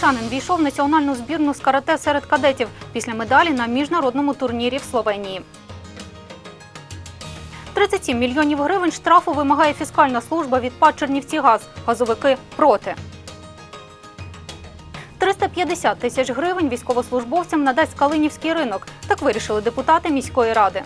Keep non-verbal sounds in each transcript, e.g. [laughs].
Чернівчанин війшов в національну збірну з карате серед кадетів після медалі на міжнародному турнірі в Словенії. 37 мільйонів гривень штрафу вимагає фіскальна служба від ПАД «Чернівцігаз». Газовики проти. 350 тисяч гривень військовослужбовцям надасть Калинівський ринок. Так вирішили депутати міської ради.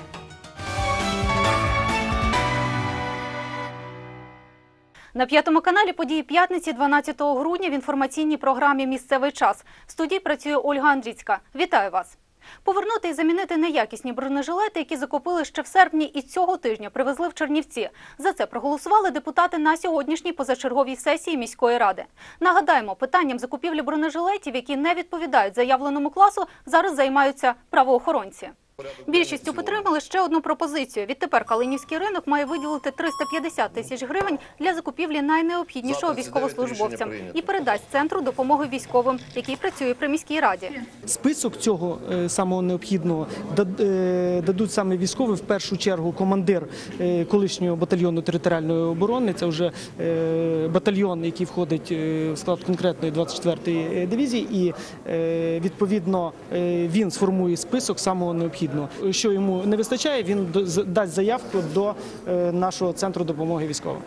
На п'ятому каналі події п'ятниці 12 грудня в інформаційній програмі Місцевий час. В студії працює Ольга Андріцька. Вітаю вас. Повернути і замінити неякісні бронежилети, які закупили ще в серпні і цього тижня привезли в Чернівці. За це проголосували депутати на сьогоднішній позачерговій сесії міської ради. Нагадаємо, питанням закупівлі бронежилетів, які не відповідають заявленому класу, зараз займаються правоохоронці. Більшістю підтримали ще одну пропозицію. Відтепер Калинівський ринок має виділити 350 тисяч гривень для закупівлі найнеобхіднішого За 39 військовослужбовцям і передасть центру допомоги військовим, який працює при міській раді. Список цього е, самого необхідного е, дадуть саме військові, в першу чергу командир е, колишнього батальйону територіальної оборони. Це вже батальйон, який входить в склад конкретної 24-ї дивізії, і відповідно він сформує список самого необхідного. Що йому не вистачає, він дасть заявку до е, нашого центру допомоги військовим.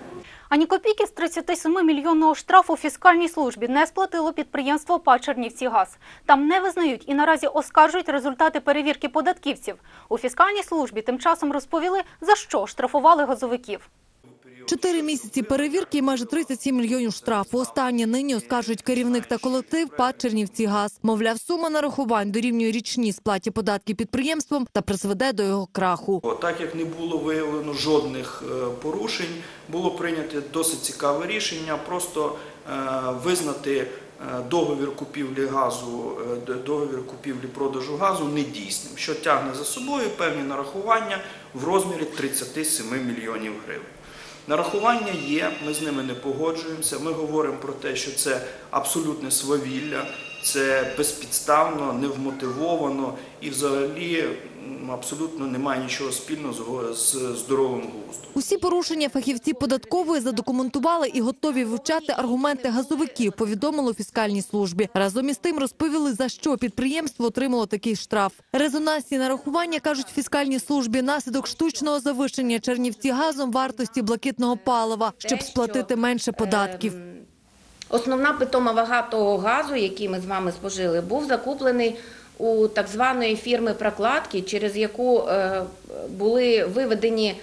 Ані копійки з 37 мільйонного штрафу фіскальній службі не сплатило підприємство ПА «Чернівцігаз». Там не визнають і наразі оскаржують результати перевірки податківців. У фіскальній службі тим часом розповіли, за що штрафували газовиків. Чотири місяці перевірки і майже 37 мільйонів штрафу. Останнє нині оскаржують керівник та колектив ПАД «Чернівцігаз». Мовляв, сума нарахувань дорівнює річній сплаті податків підприємством та призведе до його краху. Так як не було виявлено жодних е, порушень, було прийнято досить цікаве рішення просто е, визнати е, договір купівлі газу, договір купівлі продажу газу недійсним, що тягне за собою певні нарахування в розмірі 37 мільйонів гривень. Нарахування є, ми з ними не погоджуємося. Ми говоримо про те, що це абсолютне свавілля, це безпідставно, невмотивовано і взагалі абсолютно немає нічого спільного з здоровим глуздом. Усі порушення фахівці податкової задокументували і готові вивчати аргументи газовиків, повідомило у фіскальній службі. Разом із тим розповіли, за що підприємство отримало такий штраф. Резонансні нарахування, кажуть в фіскальній службі, наслідок штучного завищення Чернівці газом вартості блакитного палива, щоб сплатити менше податків. Ем, Основна питома вага того газу, який ми з вами спожили, був закуплений у так званої фірми прокладки, через яку е, були виведені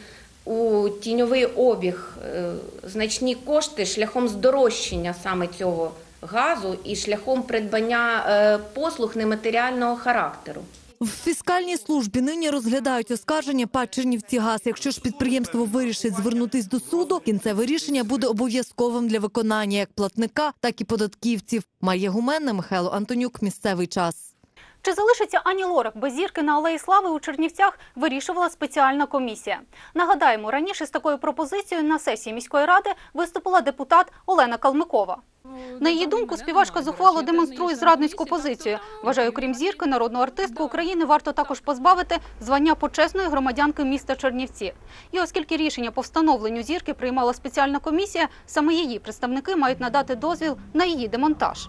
у тіньовий обіг е, значні кошти шляхом здорожчання саме цього газу і шляхом придбання е, послуг нематеріального характеру. В фіскальній службі нині розглядають оскарження ПАД «Чернівцігаз». Якщо ж підприємство вирішить звернутись до суду, кінцеве рішення буде обов'язковим для виконання як платника, так і податківців. Марія Гуменна, Михайло Антонюк. Місцевий час. Чи залишиться Ані Лорак без зірки на Алеї Слави у Чернівцях, вирішувала спеціальна комісія. Нагадаємо, раніше з такою пропозицією на сесії міської ради виступила депутат Олена Калмикова. На її думку, співачка зухвало демонструє зрадницьку позицію. Вважає, крім зірки, народну артистку України варто також позбавити звання почесної громадянки міста Чернівці. І оскільки рішення по встановленню зірки приймала спеціальна комісія, саме її представники мають надати дозвіл на її демонтаж.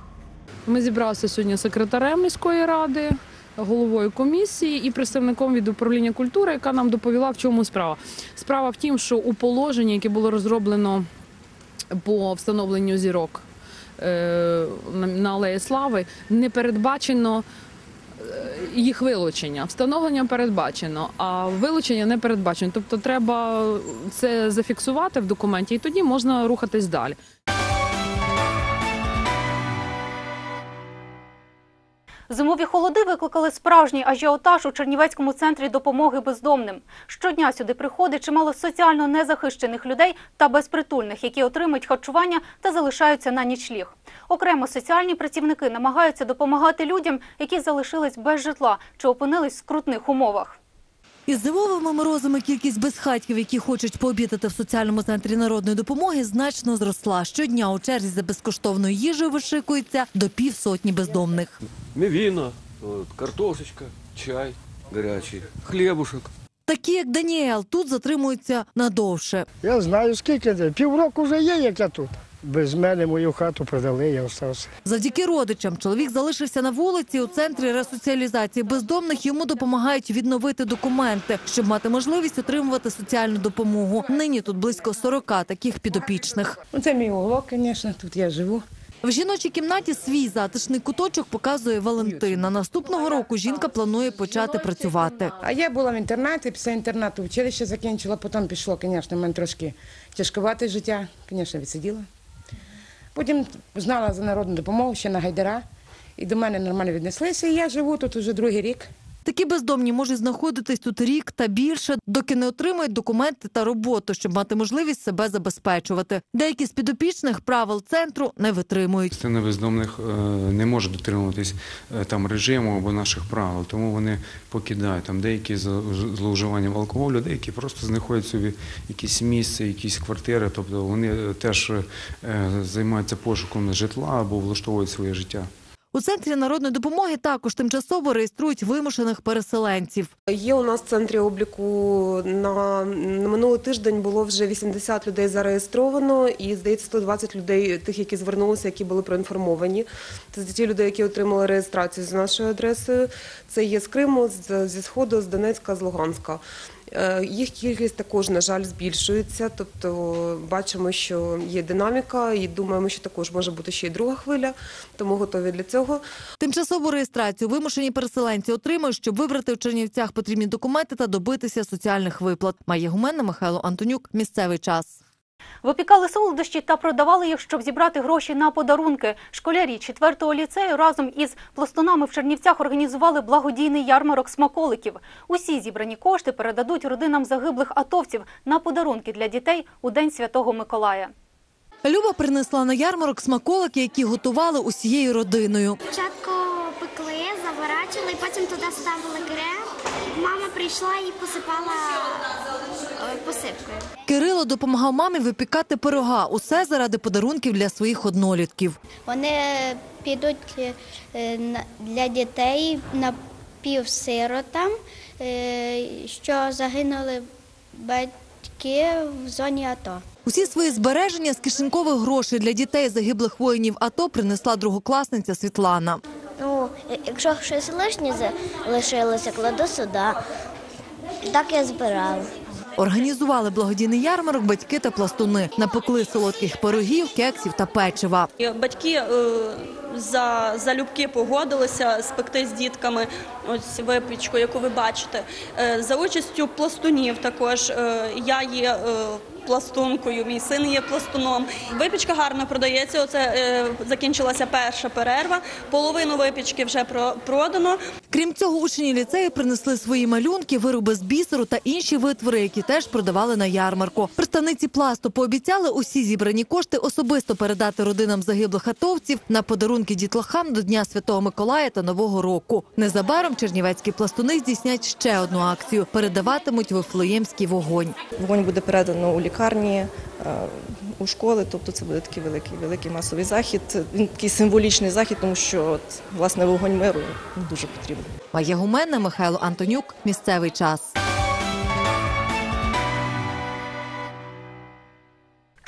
Ми зібралися сьогодні секретарем міської ради, головою комісії і представником від управління культури, яка нам доповіла, в чому справа. Справа в тім, що у положенні, яке було розроблено по встановленню зірок е, на- на Алеї Слави, не передбачено. е, Їх вилучення, встановлення передбачено, а вилучення не передбачено. Тобто треба це зафіксувати в документі, і тоді можна рухатись далі. Зимові холоди викликали справжній ажіотаж у Чернівецькому центрі допомоги бездомним. Щодня сюди приходить чимало соціально незахищених людей та безпритульних, які отримують харчування та залишаються на нічліг. Окремо соціальні працівники намагаються допомагати людям, які залишились без житла чи опинились в скрутних умовах. Із зимовими морозами кількість безхатьків, які хочуть пообідати в соціальному центрі народної допомоги, значно зросла. Щодня у черзі за безкоштовною їжею вишикується до півсотні бездомних. Мівіна, картошечка, чай гарячий, хлібушек. Такі, як Даніел, тут затримуються надовше. Я знаю, скільки це. Півроку вже є, як я тут. Без мене мою хату продали, я остався. Завдяки родичам чоловік залишився на вулиці. У центрі ресоціалізації бездомних йому допомагають відновити документи, щоб мати можливість отримувати соціальну допомогу. Нині тут близько 40 таких підопічних. Це мій уголок, звісно, тут я живу. В жіночій кімнаті свій затишний куточок показує Валентина. Наступного року жінка планує почати працювати. А я була в інтернаті, після інтернату училище закінчила, потім пішло, звісно, в мене трошки тяжкувате життя, звісно, відсиділа. Потім знала за народну допомогу ще на Гайдара, і до мене нормально віднеслися, і я живу тут уже другий рік. Такі бездомні можуть знаходитись тут рік та більше, доки не отримають документи та роботу, щоб мати можливість себе забезпечувати. Деякі з підопічних правил центру не витримують. Частина бездомних е, не може дотримуватись е, там режиму або наших правил, тому вони покидають там деякі за зловживанням алкоголю, деякі просто знаходять собі якісь місце, якісь квартири. Тобто вони е, теж займаються пошуком житла або влаштовують своє життя. У центрі народної допомоги також тимчасово реєструють вимушених переселенців. Є у нас в центрі обліку на, минулий тиждень було вже 80 людей зареєстровано, і здається 120 людей, тих, які звернулися, які були проінформовані. Це ті люди, які отримали реєстрацію з нашою адресою. Це є з Криму, зі Сходу, з Донецька, з Луганська. Е, Їх кількість також, на жаль, збільшується. Тобто бачимо, що є динаміка, і думаємо, що також може бути ще й друга хвиля, тому готові для цього. Тимчасову реєстрацію вимушені переселенці отримують, щоб вибрати в Чернівцях потрібні документи та добитися соціальних виплат. Має гуменна Михайло Антонюк. Місцевий час. Випікали солодощі та продавали їх, щоб зібрати гроші на подарунки. Школярі 4-го ліцею разом із пластунами в Чернівцях організували благодійний ярмарок смаколиків. Усі зібрані кошти передадуть родинам загиблих атовців на подарунки для дітей у День Святого Миколая. Люба принесла на ярмарок смаколики, які готували усією родиною. Спочатку пекли, заворачували, потім туди ставили крем. Мама прийшла і посипала е, посипкою. Кирило допомагав мамі випікати пирога. Усе заради подарунків для своїх однолітків. Вони підуть е, на- для дітей напівсиротам, е, що загинули батьки в зоні АТО. Усі свої збереження з кишенькових грошей для дітей загиблих воїнів АТО принесла другокласниця Світлана. Якщо щось лишнє залишилося, кладу сюди. Так я збирала. Організували благодійний ярмарок батьки та пластуни. Напекли солодких пирогів, кексів та печива. Батьки е, за залюбки погодилися спекти з дітками ось випічку, яку ви бачите. Е, За участю пластунів також е, я є пластункою, мій син є пластуном. Випічка гарно продається. Оце е, закінчилася перша перерва. Половину випічки вже про- продано. Крім цього, учні ліцею принесли свої малюнки, вироби з бісеру та інші витвори, які теж продавали на ярмарку. Представниці пласту пообіцяли усі зібрані кошти особисто передати родинам загиблих атовців на подарунки дітлахам до Дня Святого Миколая та Нового року. Незабаром чернівецькі пластуни здійснять ще одну акцію – передаватимуть вифлеємський вогонь. Вогонь буде передано у лікарні, е, у школи, тобто це буде такий великий, великий масовий захід. Він такий символічний захід, тому що от, власне вогонь миру дуже потрібен. Має гуменна Михайло Антонюк. Місцевий час.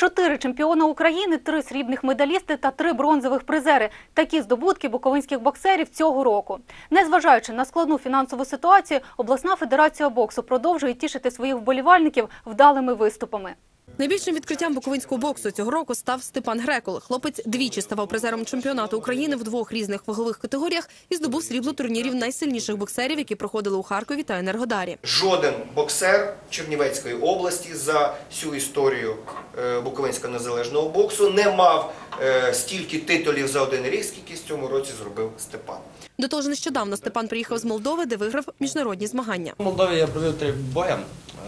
Чотири чемпіона України, три срібних медалісти та три бронзових призери. Такі здобутки буковинських боксерів цього року. Незважаючи на складну фінансову ситуацію, обласна федерація боксу продовжує тішити своїх вболівальників вдалими виступами. Найбільшим відкриттям буковинського боксу цього року став Степан Грекол. Хлопець двічі ставав призером чемпіонату України в двох різних вагових категоріях і здобув срібло турнірів найсильніших боксерів, які проходили у Харкові та Енергодарі. Жоден боксер Чернівецької області за всю історію е, Буковинського незалежного боксу не мав е, стільки титулів за один рік, скільки в цьому році зробив Степан. До того ж, нещодавно Степан приїхав з Молдови, де виграв міжнародні змагання. В Молдові я провів три бої.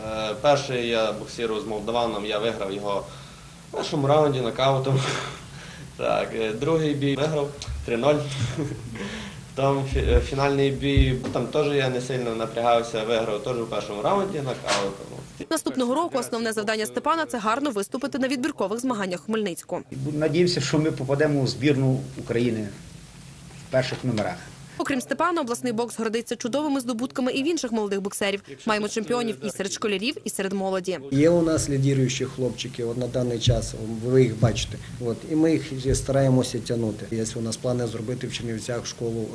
Е, Перший я боксував з молдаваном, я виграв його в першому раунді нокаутом. [laughs] Так, е, другий бій виграв 3-0. [laughs] Там е, фінальний бій, там теж я не сильно напрягався, виграв теж у першому раунді нокаутом. Наступного року основне завдання Степана це гарно виступити на відбіркових змаганнях у Хмельницьку. Надіємося, що ми попадемо у збірну України в перших номерах. Окрім Степана, обласний бокс гордиться чудовими здобутками і в інших молодих боксерів. Маємо чемпіонів і серед школярів, і серед молоді. Є у нас лідіруючі хлопчики от на даний час, ви їх бачите. От, і ми їх стараємося тягнути. Є у нас плани зробити в Чернівцях школу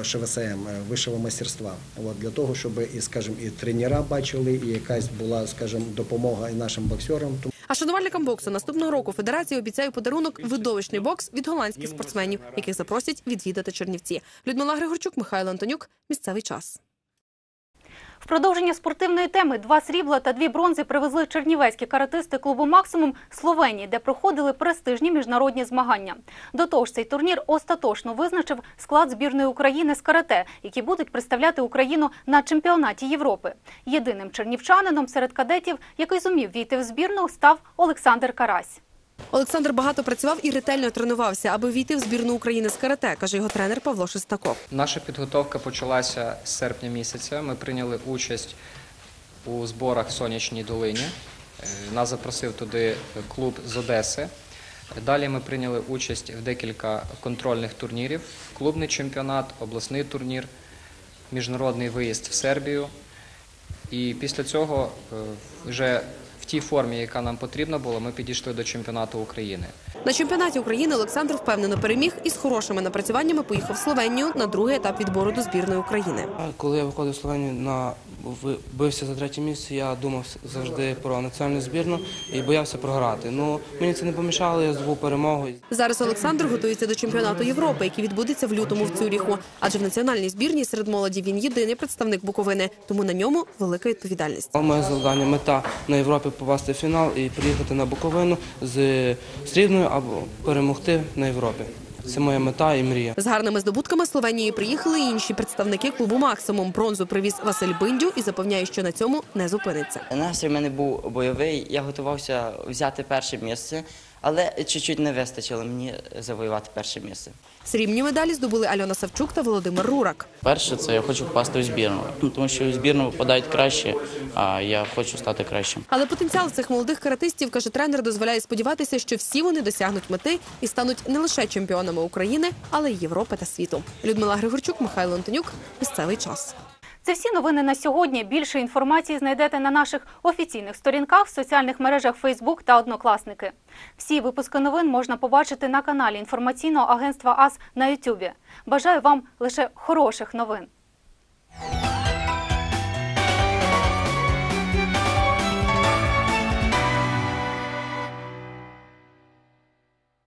е, ШВСМ, е, вищого майстерства. От, для того, щоб і, скажімо, і тренера бачили, і якась була, скажімо, допомога і нашим боксерам. А шанувальникам боксу наступного року федерація обіцяє подарунок видовищний бокс від голландських спортсменів, яких запросять відвідати Чернівці. Людмила Григорчук, Михайло Антонюк. Місцевий час. В продовження спортивної теми два срібла та дві бронзи привезли чернівецькі каратисти клубу Максимум Словенії, де проходили престижні міжнародні змагання. До того ж, цей турнір остаточно визначив склад збірної України з карате, які будуть представляти Україну на чемпіонаті Європи. Єдиним чернівчанином серед кадетів, який зумів війти в збірну, став Олександр Карась. Олександр багато працював і ретельно тренувався, аби війти в збірну України з карате, каже його тренер Павло Шестаков. Наша підготовка почалася з серпня місяця. Ми прийняли участь у зборах в Сонячній долині. Е, Нас запросив туди клуб з Одеси. Далі ми прийняли участь в декілька контрольних турнірів: клубний чемпіонат, обласний турнір, міжнародний виїзд в Сербію. І після цього е, вже в тій формі, яка нам потрібна була, ми підійшли до чемпіонату України. На чемпіонаті України Олександр впевнено переміг і з хорошими напрацюваннями поїхав в Словенію на другий етап відбору до збірної України. Коли я виходив в Словенію на бився за третє місце, я думав завжди про національну збірну і боявся програти. Ну мені це не помішало, я здобув перемогу. Зараз Олександр готується до чемпіонату Європи, який відбудеться в лютому в Цюріху. Адже в національній збірній серед молоді він єдиний представник Буковини, тому на ньому велика відповідальність. Моє завдання мета на Європі попасти в фінал і приїхати на Буковину з срібною або перемогти на Європі. Це моя мета і мрія. З гарними здобутками Словенії приїхали і інші представники клубу Максимум. Бронзу привіз Василь Биндю і запевняє, що на цьому не зупиниться. Настрій в мене був бойовий. Я готувався взяти перше місце, але чуть-чуть не вистачило мені завоювати перше місце. Срібні медалі здобули Альона Савчук та Володимир Рурак. Перше, це я хочу попасти в збірну, Ну, тому що в збірну попадають краще, а я хочу стати кращим. Але потенціал цих молодих каратистів, каже тренер, дозволяє сподіватися, що всі вони досягнуть мети і стануть не лише чемпіонами України, але й Європи та світу. Людмила Григорчук, Михайло Антонюк. Місцевий час. Це всі новини на сьогодні. Більше інформації знайдете на наших офіційних сторінках в соціальних мережах Facebook та Однокласники. Всі випуски новин можна побачити на каналі інформаційного агентства АС на YouTube. Бажаю вам лише хороших новин.